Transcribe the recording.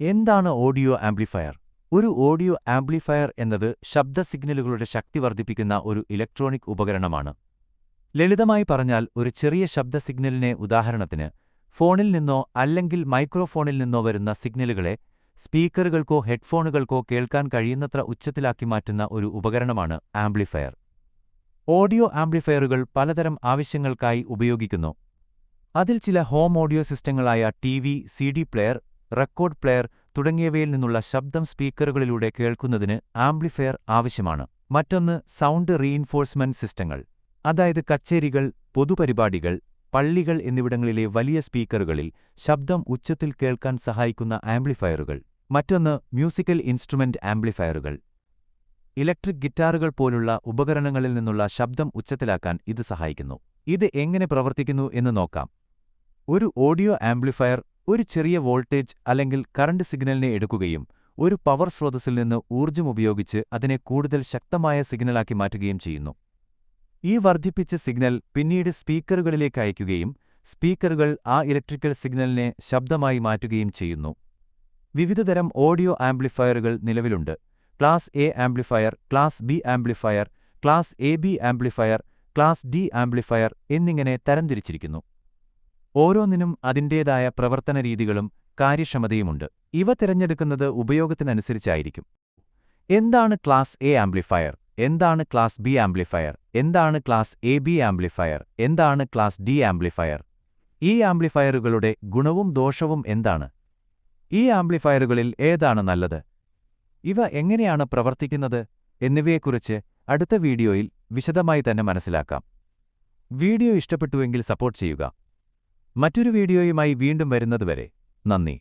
എന്താണ് audio amplifier? ഒരു audio amplifier എന്നത് ശബ്ദ സിഗ്നലുകളുടെ ശക്തി വർദ്ധിപ്പിക്കുന്ന ഒരു ഇലക്ട്രോണിക് ഉപകരണമാണ്. ലളിതമായി പറഞ്ഞാൽ ഒരു ചെറിയ ശബ്ദ സിഗ്നലിനെ ഉദാഹരണത്തിന് ഫോണിൽ നിന്നോ അല്ലെങ്കിൽ മൈക്രോഫോണിൽ നിന്നോ വരുന്ന സിഗ്നലുകളെ സ്പീക്കറുകൾക്കോ ഹെഡ്ഫോണുകൾക്കോ കേൾക്കാൻ കഴിയുന്നത്ര ഉച്ചത്തിലാക്കി മാറ്റുന്ന ഒരു ഉപകരണമാണ് ആംപ്ലിഫയർ. ഓഡിയോ ആംപ്ലിഫയറുകൾ പലതരം ആവശ്യങ്ങൾക്കായി ഉപയോഗിക്കുന്നു. അതിൽ ചില home audio സിസ്റ്റങ്ങളായ T V C D player record player തുടങ്ങിയവയിൽ നിന്നുള്ള ശബ്ദം സ്പീക്കറുകളിലൂടെ കേൾക്കുന്നതിന് ആംപ്ലിഫയർ ആവശ്യമാണ്. മറ്റൊന്ന് സൗണ്ട് റീഇൻഫോഴ്സ്മെന്റ് സിസ്റ്റങ്ങൾ. അതായത് കച്ചേരികൾ പൊതുപരിപാടികൾ പള്ളികൾ എന്നിവിടങ്ങളിലെ വലിയ സ്പീക്കറുകളിൽ ശബ്ദം ഉച്ചത്തിൽ കേൾക്കാൻ സഹായിക്കുന്ന ആംപ്ലിഫയറുകൾ. മറ്റൊന്ന് മ്യൂസിക്കൽ ഇൻസ്ട്രുമെന്റ് ആംപ്ലിഫയറുകൾ. ഇലക്ട്രിക് ഗിറ്റാറുകൾ പോലുള്ള ഉപകരണങ്ങളിൽ നിന്നുള്ള ശബ്ദം ഉച്ചത്തിലാക്കാൻ ഇത് സഹായിക്കുന്നു. ഇത് എങ്ങനെ പ്രവർത്തിക്കുന്നു എന്ന് നോക്കാം. ഒരു ഓഡിയോ ആംപ്ലിഫയർ ഒരു ചെറിയ വോൾട്ടേജ് അല്ലെങ്കിൽ കറണ്ട് സിഗ്നലിനെ എടുക്കുകയും ഒരു പവർ സ്രോതസ്സിൽ നിന്ന് ഊർജം ഉപയോഗിച്ച് അതിനെ കൂടുതൽ ശക്തമായ സിഗ്നലാക്കി മാറ്റുകയും ചെയ്യുന്നു. ഈ വർദ്ധിപ്പിച്ച സിഗ്നൽ പിന്നീട് സ്പീക്കറുകളിലേക്ക് അയക്കുകയും സ്പീക്കറുകൾ ആ ഇലക്ട്രിക്കൽ സിഗ്നലിനെ ശബ്ദമായി മാറ്റുകയും ചെയ്യുന്നു. വിവിധതരം ഓഡിയോ ആംപ്ലിഫയറുകൾ നിലവിലുണ്ട്. Class A amplifier class B amplifier class A B amplifier class D amplifier എന്നിങ്ങനെ തരംതിരിച്ചിരിക്കുന്നു. ഓരോന്നിനും അതിന്റേതായ പ്രവർത്തന രീതികളും കാര്യക്ഷമതയുമുണ്ട്. ഇവ തിരഞ്ഞെടുക്കുന്നത് ഉപയോഗത്തിനനുസരിച്ചായിരിക്കും. എന്താണ് ക്ലാസ് എ ആംപ്ലിഫയർ? എന്താണ് ക്ലാസ് ബി ആംപ്ലിഫയർ? എന്താണ് ക്ലാസ് എ ബി ആംപ്ലിഫയർ? എന്താണ് ക്ലാസ് ഡി ആംപ്ലിഫയർ? ഈ ആംപ്ലിഫയറുകളുടെ ഗുണവും ദോഷവും എന്താണ്? ഈ ആംപ്ലിഫയറുകളിൽ ഏതാണ് നല്ലത്? ഇവ എങ്ങനെയാണ് പ്രവർത്തിക്കുന്നത്? എന്നിവയെക്കുറിച്ച് അടുത്ത വീഡിയോയിൽ വിശദമായി തന്നെ മനസ്സിലാക്കാം. വീഡിയോ ഇഷ്ടപ്പെട്ടുവെങ്കിൽ സപ്പോർട്ട് ചെയ്യുക. മറ്റൊരു വീഡിയോയുമായി വീണ്ടും വരുന്നതുവരെ നന്ദി